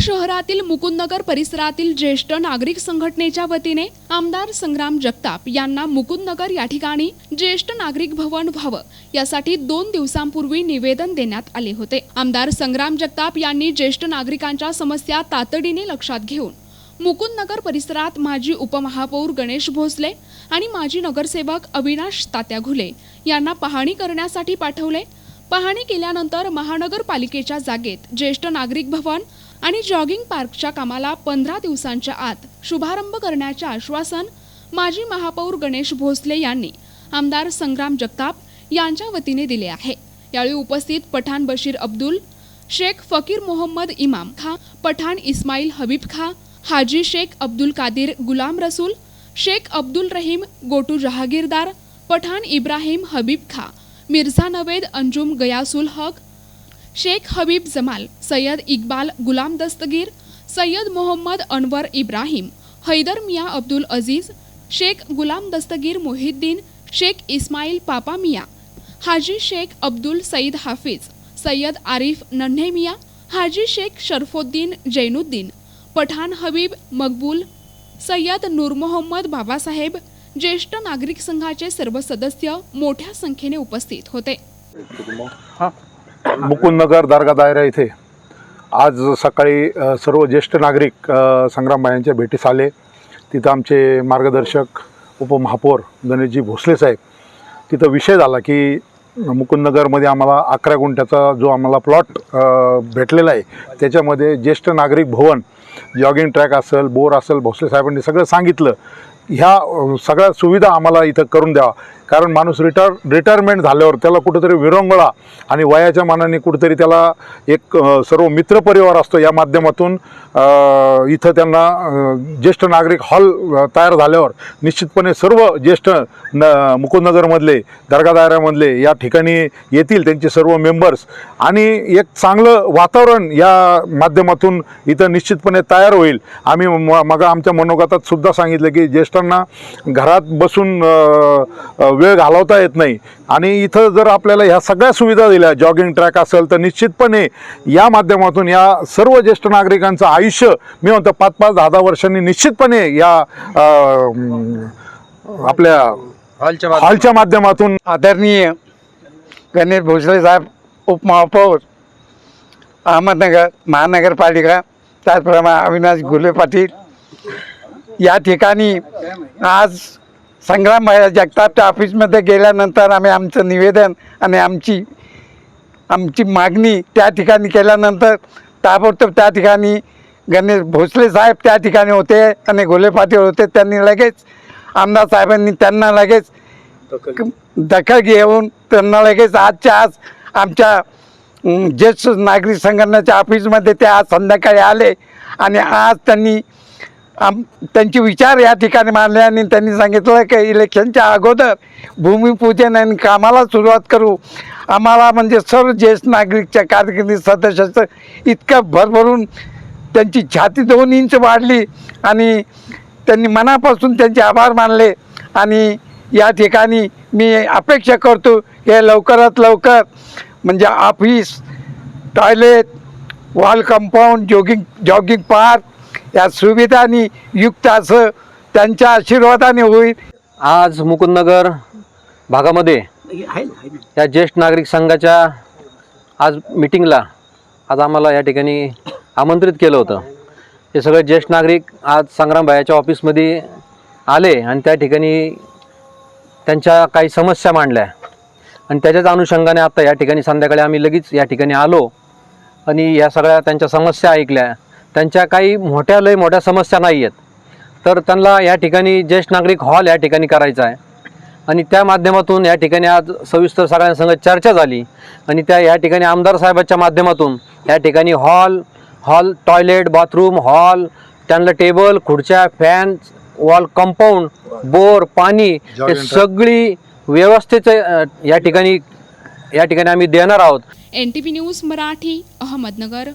शहरातील मुकुंदनगर परिसरातील ज्येष्ठ नागरिक संघटनेच्या वतीने आमदार संग्राम जगताप यांना मुकुंदनगर या ठिकाणी ज्येष्ठ नागरिक भवन व्हावं यासाठी दोन दिवसांपूर्वी निवेदन देण्यात आले होते. आमदार संग्राम जगताप यांनी ज्येष्ठ नागरिकांच्या समस्या तातडीने लक्षात घेऊन मुकुंदनगर परिसरात माजी उपमहापौर गणेश भोसले आणि माजी नगरसेवक अविनाश तात्या घुले यांना पाहणी करण्यासाठी पाठवले. पाहणी केल्यानंतर महानगरपालिकेच्या जागेत ज्येष्ठ नागरिक भवन आणि जॉगिंग पार्कच्या कामाला पंधरा दिवसांच्या आत शुभारंभ करण्याचे आश्वासन माजी महापौर गणेश भोसले यांनी आमदार संग्राम जगताप यांच्या वतीने दिले आहे. यावेळी उपस्थित पठाण बशीर अब्दुल शेख फकीर मोहम्मद इमाम खा पठाण इस्माईल हबीब खा हाजी शेख अब्दुल कादिर गुलाम रसूल शेख अब्दुल रहीम गोटू जहागीरदार पठाण इब्राहिम हबीब खा मिर्झा नवेद अंजुम गयासुल हक शेख हबीब जमाल सय्यद इक्बाल गुलाम दस्तगीर सय्यद मोहम्मद अनवर इब्राहिम हैदर मिया अब्दुल अजीज शेख गुलाम दस्तगीर मोहिद्दीन शेख इस्माईल पापा मिया हाजी शेख अब्दुल सईद हाफिज सय्यद आरिफ नन्हे मिया हाजी शेख शरफोद्दीन जैनुद्दीन पठाण हबीब मकबूल सय्यद नूर मोहम्मद बाबासाहेब ज्येष्ठ नागरिक संघाचे सर्व सदस्य मोठ्या संख्येने उपस्थित होते. मुकुंदनगर दर्गा दायरा इथे आज सकाळी सर्व ज्येष्ठ नागरिक अ, संग्रामबाई यांच्या भेटीस आले. तिथं आमचे मार्गदर्शक उपमहापौर गणेशजी भोसले साहेब. तिथं विषय झाला की मुकुंदनगरमध्ये आम्हाला अकरा गुंठ्याचा जो आम्हाला प्लॉट भेटलेला आहे त्याच्यामध्ये ज्येष्ठ नागरिक भवन जॉगिंग ट्रॅक असेल बोर असेल भोसले साहेबांनी सगळं सांगितलं. ह्या सगळ्या सुविधा आम्हाला इथं करून द्यावा. कारण माणूस रिटायर रिटायरमेंट झाल्यावर त्याला कुठंतरी विरंगुळा आणि वयाच्या मानाने कुठंतरी त्याला एक सर्व मित्रपरिवार असतो. या माध्यमातून इथं त्यांना ज्येष्ठ नागरिक हॉल तयार झाल्यावर निश्चितपणे सर्व ज्येष्ठ न मुकुंदनगरमधले दर्गा दायऱ्यामधले या ठिकाणी येतील त्यांचे सर्व मेंबर्स आणि एक चांगलं वातावरण या माध्यमातून इथं निश्चितपणे तयार होईल. आम्ही म मग आमच्या मनोगतात सुद्धा सांगितलं की ज्येष्ठांना घरात बसून वेळ घालवता येत नाही. आणि इथं जर आपल्याला ह्या सगळ्या सुविधा दिल्या जॉगिंग ट्रॅक असेल तर निश्चितपने या माध्यमातून या सर्व ज्येष्ठ नागरिकांचं आयुष्य मी म्हणतो पाच पाच दहा दहा वर्षांनी निश्चितपणे या आपल्या हॉलच्या हॉलच्या माध्यमातून आदरणीय गणेश भोसले साहेब उपमहापौर अहमदनगर महानगरपालिका त्याचप्रमाणे अविनाश घुले पाटील. या ठिकाणी आज संग्राम भैया जगतापच्या ऑफिसमध्ये गेल्यानंतर आम्ही आमचं निवेदन आणि आमची आमची मागणी त्या ठिकाणी केल्यानंतर ताबडतोब त्या ठिकाणी गणेश भोसले साहेब त्या ठिकाणी होते आणि गोले पाटील होते त्यांनी लगेच आमदार साहेबांनी त्यांना लगेच दखल घेऊन त्यांना लगेच आजच्या आज आमच्या ज्येष्ठ नागरिक संघटनेच्या ऑफिसमध्ये ते आज संध्याकाळी आले आणि आज त्यांनी आम त्यांचे विचार या ठिकाणी मांडले आणि त्यांनी सांगितलं की इलेक्शनच्या अगोदर भूमिपूजन आणि कामाला सुरुवात करू. आम्हाला म्हणजे सर्व ज्येष्ठ नागरिकच्या कारकिर्दी सदस्याचं इतकं भरभरून त्यांची छाती दोन इंच वाढली आणि त्यांनी मनापासून त्यांचे आभार मानले आणि या ठिकाणी मी अपेक्षा करतो हे लवकरात लवकर म्हणजे office toilet wall compound jogging jogging park या सुविधांनी युक्त असं त्यांच्या आशीर्वादाने होईल. आज मुकुंदनगर भागामध्ये या ज्येष्ठ नागरिक संघाच्या आज मिटिंगला आज आम्हाला या ठिकाणी आमंत्रित केलं होतं. हे सगळे ज्येष्ठ नागरिक आज संग्रामबायाच्या ऑफिसमध्ये आले आणि त्या ठिकाणी त्यांच्या काही समस्या मांडल्या. आणि त्याच्याच अनुषंगाने आता या ठिकाणी संध्याकाळी आम्ही लगेच या ठिकाणी आलो आणि या सगळ्या त्यांच्या समस्या ऐकल्या. त्यांच्या काही मोठ्या लय मोठ्या समस्या नाही आहेत तर त्यांना या ठिकाणी ज्येष्ठ नागरिक हॉल या ठिकाणी करायचा आहे. आणि त्या माध्यमातून या ठिकाणी आज सविस्तर सगळ्यांसंग चर्चा झाली. आणि त्या या ठिकाणी आमदार साहेबाच्या माध्यमातून या ठिकाणी hall hall toilet bathroom hall त्यांना टेबल खुर्च्या फॅन वॉल कंपाऊंड बोर पाणी हे सगळी व्यवस्थेचं या ठिकाणी या ठिकाणी आम्ही देणार आहोत. N T V news Marathi Ahmednagar.